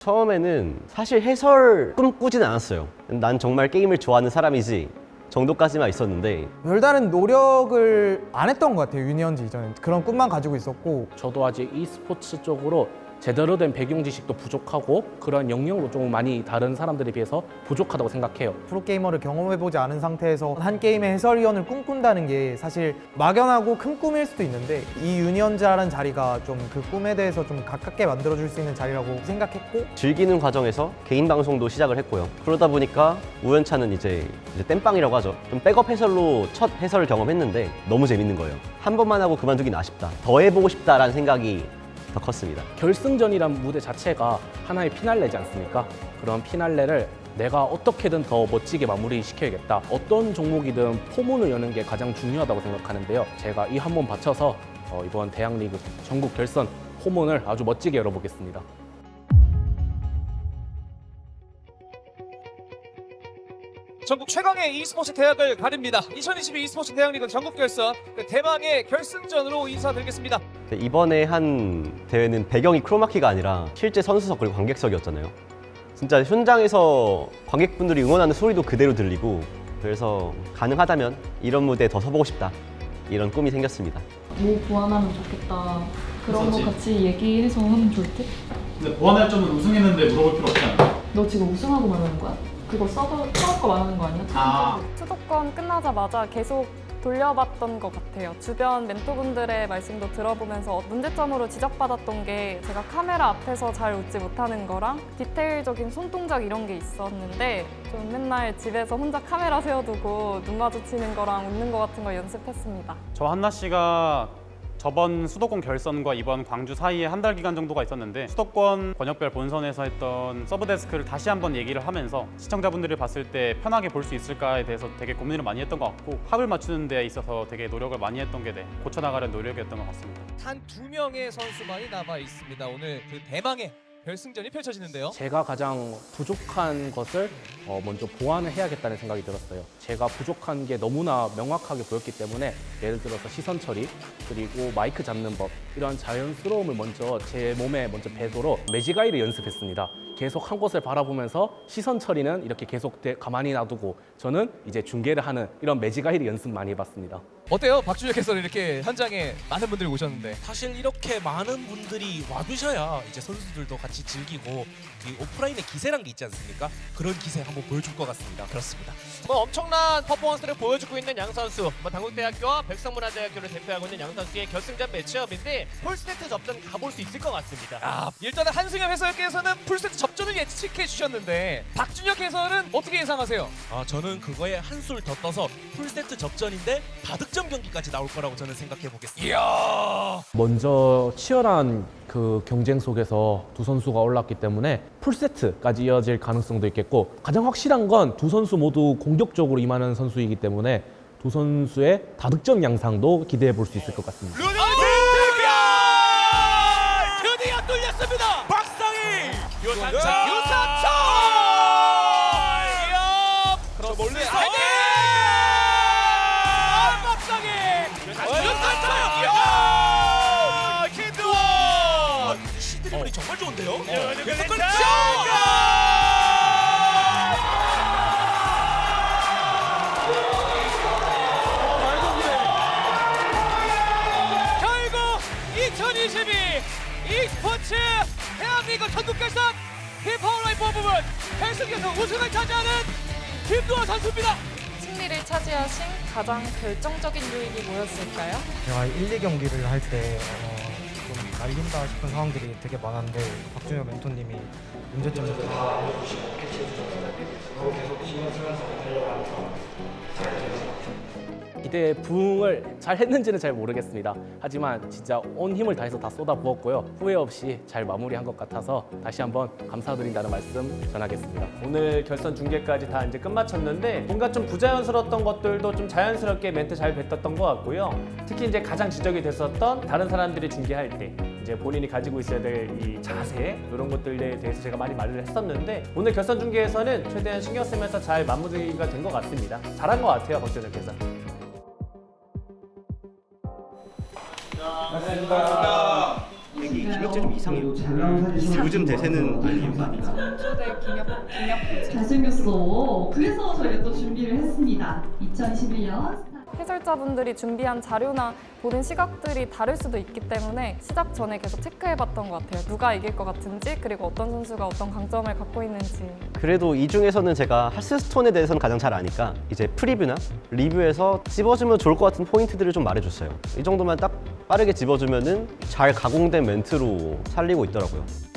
처음에는 사실 해설 꿈꾸진 않았어요. 난 정말 게임을 좋아하는 사람이지 정도까지만 있었는데 별다른 노력을 안 했던 것 같아요 유니언즈 이전에 그런 꿈만 가지고 있었고 저도 아직 e스포츠 쪽으로 제대로 된 배경 지식도 부족하고 그런 영역으로 좀 많이 다른 사람들에 비해서 부족하다고 생각해요. 프로게이머를 경험해보지 않은 상태에서 한 게임의 해설위원을 꿈꾼다는 게 사실 막연하고 큰 꿈일 수도 있는데 이 유니언즈라는 자리가 좀 그 꿈에 대해서 좀 가깝게 만들어줄 수 있는 자리라고 생각했고 즐기는 과정에서 개인 방송도 시작을 했고요. 그러다 보니까 우연차는 이제, 이제 땜빵이라고 하죠. 좀 백업 해설로 첫 해설을 경험했는데 너무 재밌는 거예요. 한 번만 하고 그만두긴 아쉽다. 더 해보고 싶다라는 생각이 더 컸습니다. 결승전이란 무대 자체가 하나의 피날레지 않습니까? 그런 피날레를 내가 어떻게든 더 멋지게 마무리 시켜야겠다. 어떤 종목이든 포문을 여는 게 가장 중요하다고 생각하는데요. 제가 이 한 번 바쳐서 어, 이번 대학리그 전국 결선 포문을 아주 멋지게 열어보겠습니다. 전국 최강의 e스포츠 대학을 가립니다. 2022 e스포츠 대학리그 전국 결선 그 대망의 결승전으로 인사드리겠습니다. 근데 이번에 한 대회는 배경이 크로마키가 아니라 실제 선수석 그리고 관객석이었잖아요. 진짜 현장에서 관객분들이 응원하는 소리도 그대로 들리고 그래서 가능하다면 이런 무대에 더 서보고 싶다. 이런 꿈이 생겼습니다. 뭐 보완하면 좋겠다. 그런 거. 같이 얘기해서 하면 좋을 듯? 근데 보완할 점은 우승했는데 물어볼 필요 없지 않나? 너 지금 우승하고 말하는 거야? 그거 써버, 써거 말하는 거 아니야? 아. 수도권 끝나자마자 계속 돌려봤던 것 같아요. 주변 멘토분들의 말씀도 들어보면서 문제점으로 지적받았던 게 제가 카메라 앞에서 잘 웃지 못하는 거랑 디테일적인 손동작 이런 게 있었는데 좀 맨날 집에서 혼자 카메라 세워두고 눈 마주치는 거랑 웃는 거 같은 거 연습했습니다. 저 한나 씨가 저번 수도권 결선과 이번 광주 사이에 한 달 기간 정도가 있었는데 수도권 번역별 본선에서 했던 서브 데스크를 다시 한번 얘기를 하면서 시청자분들이 봤을 때 편하게 볼 수 있을까에 대해서 되게 고민을 많이 했던 것 같고 합을 맞추는 데 있어서 되게 노력을 많이 했던 게 네, 고쳐나가는 노력이었던 것 같습니다. 단 두 명의 선수만이 남아 있습니다. 오늘 그 대망의 결승전이 펼쳐지는데요. 제가 가장 부족한 것을 어, 먼저 보완을 해야겠다는 생각이 들었어요. 제가 부족한 게 너무나 명확하게 보였기 때문에 예를 들어서 시선 처리 그리고 마이크 잡는 법 이런 자연스러움을 먼저 제 몸에 먼저 배도록 매지가이를 연습했습니다. 계속 한 곳을 바라보면서 시선 처리는 이렇게 계속 대- 가만히 놔두고 저는 이제 중계를 하는 이런 매지가이를 연습 많이 해봤습니다. 어때요? 박준혁 해설 이렇게 현장에 많은 분들이 오셨는데 사실 이렇게 많은 분들이 와주셔야 이제 선수들도 같이 즐기고 이 오프라인의 기세란 게 있지 않습니까? 그런 기세 한번 보여줄 것 같습니다. 그렇습니다. 뭐 엄청난 퍼포먼스를 보여주고 있는 양 선수, 뭐 당국대학교와 백성문화대학교를 대표하고 있는 양 선수의 결승전 매치업인데 폴스테트 접전 가볼 수 있을 것 같습니다. 아, 일단은 한승엽 해설께서는 풀세트 접전을 예측해 주셨는데 박준혁 해설은 어떻게 예상하세요? 아 저는 그거에 한술 더 떠서 풀세트 접전인데 다득점 경기까지 나올 거라고 저는 생각해 보겠습니다. 이야 먼저 치열한 그 경쟁 속에서 두 선수가 올랐기 때문에 풀세트까지 이어질 가능성도 있겠고 가장 확실한 건 두 선수 모두 공격적으로 임하는 선수이기 때문에 두 선수의 다득점 양상도 기대해 볼 수 있을 것 같습니다. 드디어 드디어 뚫렸습니다. 박상희 유사철 대한민국 전국결선 힙합라이프 부분 결승에서 우승을 차지하는 김두원 선수입니다. 승리를 차지하신 가장 결정적인 요인이 뭐였을까요? 제가 1, 2경기를 할때 어, 좀 날린다 싶은 상황들이 되게 많았는데 박준혁 멘토님이 문제점을 다 기대에 부응을 잘 했는지는 잘 모르겠습니다. 하지만 진짜 온 힘을 다해서 다 쏟아부었고요. 후회 없이 잘 마무리한 것 같아서 다시 한번 감사드린다는 말씀 전하겠습니다. 오늘 결선 중계까지 다 이제 끝마쳤는데 뭔가 좀 부자연스러웠던 것들도 좀 자연스럽게 멘트 잘 뱉었던 것 같고요. 특히 이제 가장 지적이 됐었던 다른 사람들이 중계할 때 이제 본인이 가지고 있어야 될 이 자세 이런 것들에 대해서 제가 많이 말을 했었는데 오늘 결선 중계에서는 최대한 신경 쓰면서 잘 마무리가 된 것 같습니다. 잘한 것 같아요 박준혁 께서. 지금 실력자 좀 이상해요. 요즘 대세는 아니에요. 초대 김혁 김혁 잘생겼어. 그래서 저희가 또 준비를 했습니다. 2021년 해설자분들이 준비한 자료나 보는 시각들이 다를 수도 있기 때문에 시작 전에 계속 체크해봤던 것 같아요. 누가 이길 것 같은지 그리고 어떤 선수가 어떤 강점을 갖고 있는지 그래도 이 중에서는 제가 하스스톤에 대해서는 가장 잘 아니까 이제 프리뷰나 리뷰에서 집어주면 좋을 것 같은 포인트들을 좀 말해줬어요. 이 정도만 딱 빠르게 집어주면은 잘 가공된 멘트로 살리고 있더라고요.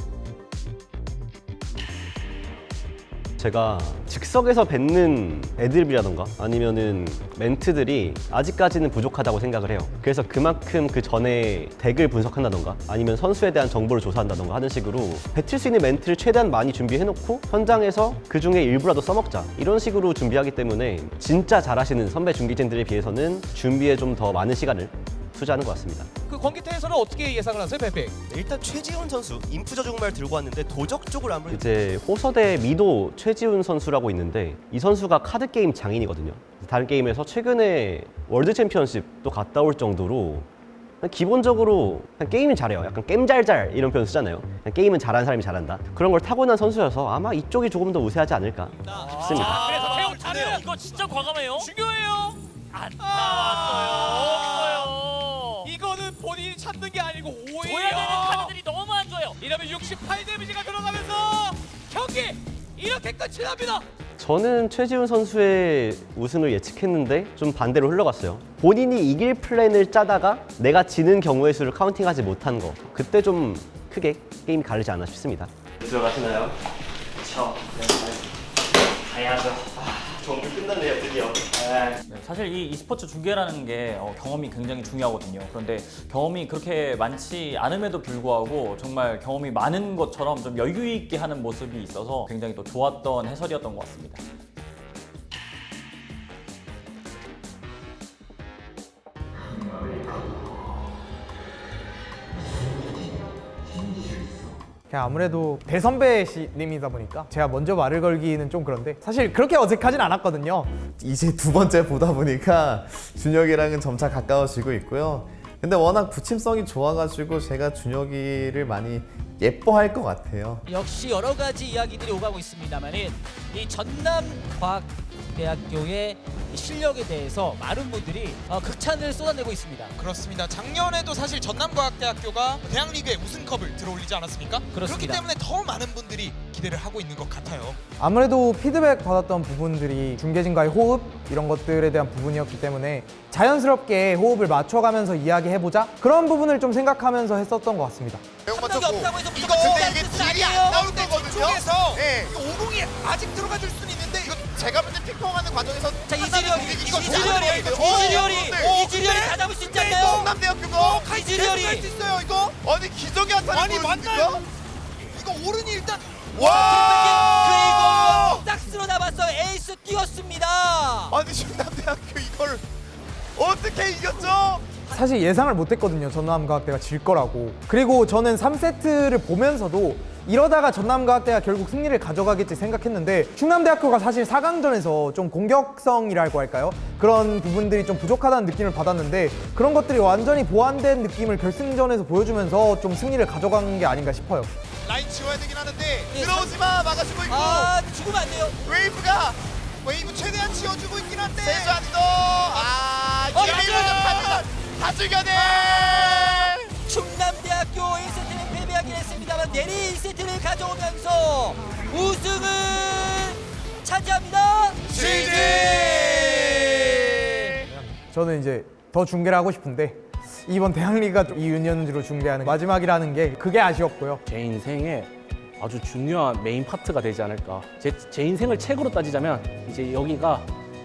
제가 즉석에서 뱉는 애드립이라던가 아니면은 멘트들이 아직까지는 부족하다고 생각을 해요. 그래서 그만큼 그 전에 덱을 분석한다던가 아니면 선수에 대한 정보를 조사한다던가 하는 식으로 뱉을 수 있는 멘트를 최대한 많이 준비해놓고 현장에서 그 중에 일부라도 써먹자 이런 식으로 준비하기 때문에 진짜 잘하시는 선배 중기진들에 비해서는 준비에 좀 더 많은 시간을 투자하는 것 같습니다. 그 권기태에서는 어떻게 예상을 하세요, 뱀픽? 일단 최지훈 선수 인프저 정말 들고 왔는데 도적 쪽을 아무래도 이제 호서대 미도 최지훈 선수라고 있는데 이 선수가 카드 게임 장인이거든요. 다른 게임에서 최근에 월드 챔피언십도 갔다 올 정도로 그냥 기본적으로 그냥 게임은 잘해요. 약간 게임잘잘 이런 표현 쓰잖아요. 그냥 게임은 잘하는 사람이 잘한다. 그런 걸 타고난 선수여서 아마 이쪽이 조금 더 우세하지 않을까 싶습니다. 아, 그래서 태용 타면 이거 진짜 과감해요. 중요해요. 안 나왔어요. 오히려 줘야 되는 카드들이 너무 안 줘요. 이러면 68 데미지가 들어가면서 경기 이렇게 끝이 납니다. 저는 최지훈 선수의 우승을 예측했는데 좀 반대로 흘러갔어요. 본인이 이길 플랜을 짜다가 내가 지는 경우의 수를 카운팅하지 못한 거. 그때 좀 크게 게임이 가르지 않나 싶습니다. 들어가시나요? 그렇죠. 가야죠. 정글 끝났네요, 드디어. 네, 사실 이 e스포츠 중계라는 게 어, 경험이 굉장히 중요하거든요. 그런데 경험이 그렇게 많지 않음에도 불구하고 정말 경험이 많은 것처럼 좀 여유 있게 하는 모습이 있어서 굉장히 또 좋았던 해설이었던 것 같습니다. 그냥 아무래도 대선배님이다 보니까 제가 먼저 말을 걸기는 좀 그런데 사실 그렇게 어색하진 않았거든요. 이제 두 번째 보다 보니까 준혁이랑은 점차 가까워지고 있고요. 근데 워낙 부침성이 좋아가지고 제가 준혁이를 많이 예뻐할 것 같아요. 역시 여러 가지 이야기들이 오가고 있습니다만은 이 전남 과학 대학교의 실력에 대해서 많은 분들이 어, 극찬을 쏟아내고 있습니다. 그렇습니다. 작년에도 사실 전남과학대학교가 대학리그에 우승컵을 들어올리지 않았습니까? 그렇기 그렇습니다. 때문에 더 많은 분들이 기대를 하고 있는 것 같아요. 아무래도 피드백 받았던 부분들이 중계진과의 호흡 이런 것들에 대한 부분이었기 때문에 자연스럽게 호흡을 맞춰가면서 이야기해보자 그런 부분을 좀 생각하면서 했었던 것 같습니다. 한명이 없다고 해서 이거 근데 이게 딜이 안 나올 거거든요. 쪽에서 이거 오공이 아직 들어가 줄 수는 있는데 제가 볼 때 핑퐁하는 과정에서 자 이지리얼이 이지리얼이 이지리얼이 이지리얼이 다 잡을 수 있지 않나요? 성남대학교가 이지리얼이 할수 있어요 이거? 아니 기적이 한 아니 맞나요? 이거 오른이 일단 와 그리고 딱 쓸어 남았어 에이스 뛰었습니다. 아니 충남대학교 이걸 어떻게 이겼죠? 사실 예상을 못했거든요. 전남과학대가 질 거라고. 그리고 저는 3세트를 보면서도 이러다가 전남과학대가 결국 승리를 가져가겠지 생각했는데 충남대학교가 사실 4강전에서 좀 공격성이라고 할까요? 그런 부분들이 좀 부족하다는 느낌을 받았는데 그런 것들이 완전히 보완된 느낌을 결승전에서 보여주면서 좀 승리를 가져간 게 아닌가 싶어요. 라인 지워야 되긴 하는데 들어오지 마! 막아주고 있고. 아 죽으면 안 돼요. 웨이브가 웨이브 최대한 지워주고 있긴 한데. 세주안도. 아 웨이브 다, 다 죽여내! 1세트는 했습니다만 내리 1세트를 가져오면서 우승을 차지합니다 CJ 저는 이제 더 중계를 하고 싶은데 이번 대학리가 이 유년지로 중계하는 마지막이라는 게 그게 아쉬웠고요. 제 인생에 아주 중요한 메인 파트가 되지 않을까. 제, 제 인생을 책으로 따지자면 이제 여기가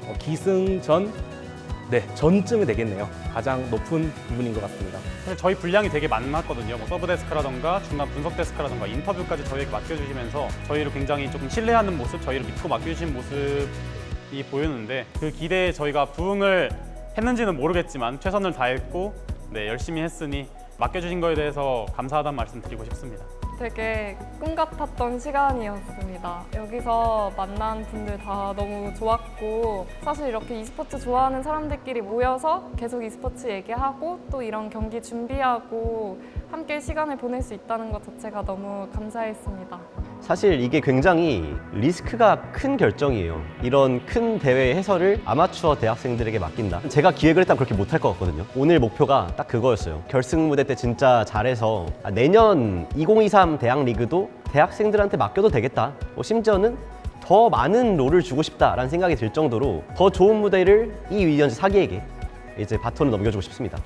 어, 기승전 네 전쯤이 되겠네요. 가장 높은 부분인 것 같습니다. 사실 저희 분량이 되게 많았거든요. 뭐 서브 데스크라던가 중간 분석 데스크라던가 인터뷰까지 저희에게 맡겨주시면서 저희를 굉장히 조금 신뢰하는 모습, 저희를 믿고 맡겨주신 모습이 보였는데 그 기대에 저희가 부응을 했는지는 모르겠지만 최선을 다했고 네, 열심히 했으니 맡겨주신 거에 대해서 감사하다는 말씀 드리고 싶습니다. 되게 꿈 같았던 시간이었습니다. 여기서 만난 분들 다 너무 좋았고 사실 이렇게 e스포츠 좋아하는 사람들끼리 모여서 계속 e스포츠 얘기하고 또 이런 경기 준비하고 함께 시간을 보낼 수 있다는 것 자체가 너무 감사했습니다. 사실 이게 굉장히 리스크가 큰 결정이에요. 이런 큰 대회 해설을 아마추어 대학생들에게 맡긴다. 제가 기획을 했다면 그렇게 못할 것 같거든요. 오늘 목표가 딱 그거였어요. 결승 무대 때 진짜 잘해서 아, 내년 2023 대학 리그도 대학생들한테 맡겨도 되겠다. 뭐 심지어는 더 많은 롤을 주고 싶다라는 생각이 들 정도로 더 좋은 무대를 이 위원지 사기에게 이제 바톤을 넘겨주고 싶습니다.